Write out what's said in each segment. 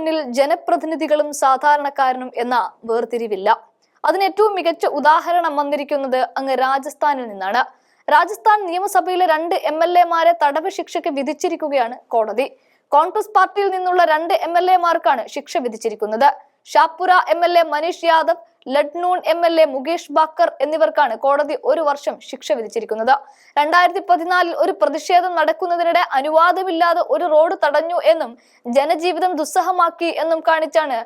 മുന്നിൽ ജനപ്രതിനിധികളും സാധാരണക്കാരനും എന്ന വേർതിരിവില്ല. അതിന് ഏറ്റവും മികച്ച ഉദാഹരണം വന്നിരിക്കുന്നത് അങ്ങ് രാജസ്ഥാനിൽ നിന്നാണ്. രാജസ്ഥാൻ നിയമസഭയിലെ രണ്ട് എം എൽ എമാരെ തടവ് ശിക്ഷയ്ക്ക് വിധിച്ചിരിക്കുകയാണ് കോടതി. കോൺഗ്രസ് പാർട്ടിയിൽ നിന്നുള്ള രണ്ട് എം എൽ എമാർക്കാണ് ശിക്ഷ വിധിച്ചിരിക്കുന്നത്. Shahpura M L A Manish Yadav Ladnun M L A Mukesh Bhakar എന്നിവർക്കാണ് കോടതി ഒരു വർഷം ശിക്ഷ വിധിച്ചിരിക്കുന്നത്. രണ്ടായിരത്തി പതിനാലിൽ ഒരു പ്രതിഷേധം നടക്കുന്നതിനിടെ അനുവാദമില്ലാതെ ഒരു റോഡ് തടഞ്ഞു എന്നും ജനജീവിതം ദുസ്സഹമാക്കി എന്നും കാണിച്ചാണ്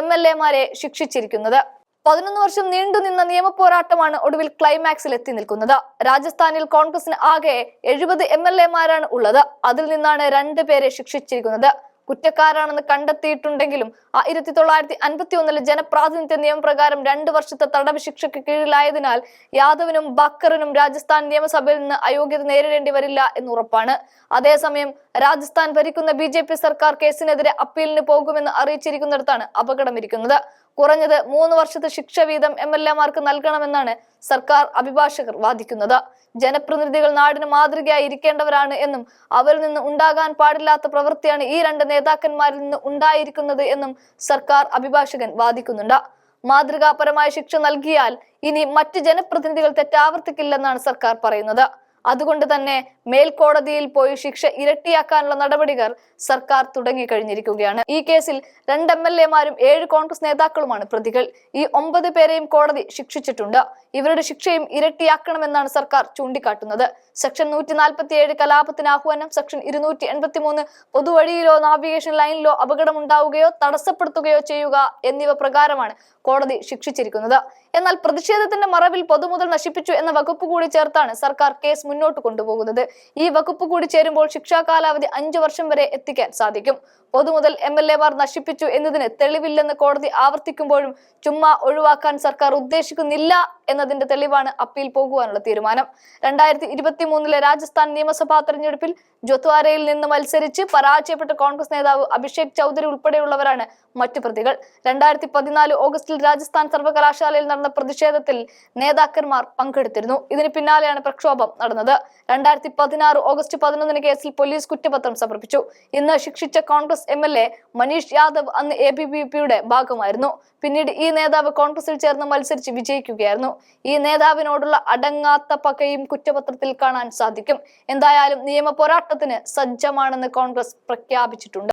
എം എൽ എമാരെ ശിക്ഷിച്ചിരിക്കുന്നത്. പതിനൊന്ന് വർഷം നീണ്ടുനിന്ന നിയമ പോരാട്ടമാണ് ഒടുവിൽ ക്ലൈമാക്സിൽ എത്തി നിൽക്കുന്നത്. രാജസ്ഥാനിൽ കോൺഗ്രസിന് ആകെ എഴുപത് എം എൽ എമാരാണ് ഉള്ളത്. അതിൽ നിന്നാണ് രണ്ടുപേരെ ശിക്ഷിച്ചിരിക്കുന്നത്. കുറ്റക്കാരാണെന്ന് കണ്ടെത്തിയിട്ടുണ്ടെങ്കിലും ആയിരത്തി തൊള്ളായിരത്തി അൻപത്തി ഒന്നിലെ ജനപ്രാതിനിധ്യ നിയമപ്രകാരം രണ്ട് വർഷത്തെ തടവ് ശിക്ഷയ്ക്ക് കീഴിലായതിനാൽ യാദവിനും ബക്കറിനും രാജസ്ഥാൻ നിയമസഭയിൽ നിന്ന് അയോഗ്യത നേരിടേണ്ടി വരില്ല എന്നുറപ്പാണ് അതേസമയം രാജസ്ഥാൻ ഭരിക്കുന്ന ബി സർക്കാർ കേസിനെതിരെ അപ്പീലിന് പോകുമെന്ന് അറിയിച്ചിരിക്കുന്നിടത്താണ് അപകടം ഇരിക്കുന്നത്. കുറഞ്ഞത് മൂന്ന് വർഷത്തെ ശിക്ഷ വീതം എം എൽ എമാർക്ക് നൽകണമെന്നാണ് സർക്കാർ അഭിഭാഷകർ വാദിക്കുന്നത്. ജനപ്രതിനിധികൾ നാടിന് മാതൃകയായി ഇരിക്കേണ്ടവരാണ് എന്നും അവരിൽ നിന്ന് ഉണ്ടാകാൻ പാടില്ലാത്ത പ്രവൃത്തിയാണ് ഈ രണ്ട് നേതാക്കന്മാരിൽ നിന്ന് ഉണ്ടായിരിക്കുന്നത് എന്നും സർക്കാർ അഭിഭാഷകൻ വാദിക്കുന്നുണ്ട്. മാതൃകാപരമായ ശിക്ഷ നൽകിയാൽ ഇനി മറ്റ് ജനപ്രതിനിധികൾ തെറ്റാവർത്തിക്കില്ലെന്നാണ് സർക്കാർ പറയുന്നത്. അതുകൊണ്ട് തന്നെ മേൽക്കോടതിയിൽ പോയി ശിക്ഷ ഇരട്ടിയാക്കാനുള്ള നടപടികൾ സർക്കാർ തുടങ്ങിക്കഴിഞ്ഞിരിക്കുകയാണ്. ഈ കേസിൽ രണ്ട് എം എൽ എമാരും ഏഴ് കോൺഗ്രസ് നേതാക്കളുമാണ് പ്രതികൾ. ഈ ഒമ്പത് പേരെയും കോടതി ശിക്ഷിച്ചിട്ടുണ്ട്. ഇവരുടെ ശിക്ഷയും ഇരട്ടിയാക്കണമെന്നാണ് സർക്കാർ ചൂണ്ടിക്കാട്ടുന്നത്. സെക്ഷൻ നൂറ്റി നാൽപ്പത്തി ഏഴ് കലാപത്തിന് ആഹ്വാനം സെക്ഷൻ ഇരുന്നൂറ്റി എൺപത്തി മൂന്ന് പൊതുവഴിയിലോ നാവിഗേഷൻ ലൈനിലോ അപകടമുണ്ടാവുകയോ തടസ്സപ്പെടുത്തുകയോ ചെയ്യുക എന്നിവ പ്രകാരമാണ് കോടതി ശിക്ഷിച്ചിരിക്കുന്നത്. എന്നാൽ പ്രതിഷേധത്തിന്റെ മറവിൽ പൊതുമുതൽ നശിപ്പിച്ചു എന്ന വകുപ്പ് കൂടി ചേർത്താണ് സർക്കാർ കേസ് മുന്നോട്ട് കൊണ്ടുപോകുന്നത്. ഈ വകുപ്പ് കൂടി ചേരുമ്പോൾ ശിക്ഷാ കാലാവധി അഞ്ചു വർഷം വരെ എത്തിക്കാൻ സാധിക്കും. പൊതുമുതൽ എം എൽ എമാർ നശിപ്പിച്ചു എന്നതിന് തെളിവില്ലെന്ന് കോടതി ആവർത്തിക്കുമ്പോഴും ചുമ്മാ ഒഴിവാക്കാൻ സർക്കാർ ഉദ്ദേശിക്കുന്നില്ല എന്നതിന്റെ തെളിവാണ് അപ്പീൽ പോകുവാനുള്ള തീരുമാനം. രണ്ടായിരത്തി ഇരുപത്തി മൂന്നിലെ രാജസ്ഥാൻ നിയമസഭാ തെരഞ്ഞെടുപ്പിൽ ജൊത്വാരയിൽ നിന്ന് മത്സരിച്ച് പരാജയപ്പെട്ട കോൺഗ്രസ് നേതാവ് അഭിഷേക് ചൗധരി ഉൾപ്പെടെയുള്ളവരാണ് മറ്റു പ്രതികൾ. രണ്ടായിരത്തി പതിനാല് ഓഗസ്റ്റിൽ രാജസ്ഥാൻ സർവകലാശാലയിൽ നടന്ന പ്രതിഷേധത്തിൽ നേതാക്കന്മാർ പങ്കെടുത്തിരുന്നു. ഇതിന് പിന്നാലെയാണ് പ്രക്ഷോഭം നടന്നത്. രണ്ടായിരത്തി പതിനാറ് ഓഗസ്റ്റ് പതിനൊന്നിന് കേസിൽ പോലീസ് കുറ്റപത്രം സമർപ്പിച്ചു. ഇന്ന് ശിക്ഷിച്ച Congress M L A Manish Yadav അന്ന് എ ബി വി പിയുടെ ഭാഗമായിരുന്നു. പിന്നീട് ഈ നേതാവ് കോൺഗ്രസിൽ ചേർന്ന് മത്സരിച്ച് വിജയിക്കുകയായിരുന്നു. ഈ നേതാവിനോടുള്ള അടങ്ങാത്ത പകയും കുറ്റപത്രത്തിൽ കാണാൻ സാധിക്കും. എന്തായാലും നിയമ പോരാട്ടത്തിന് സജ്ജമാണെന്ന് കോൺഗ്രസ് പ്രഖ്യാപിച്ചിട്ടുണ്ട്.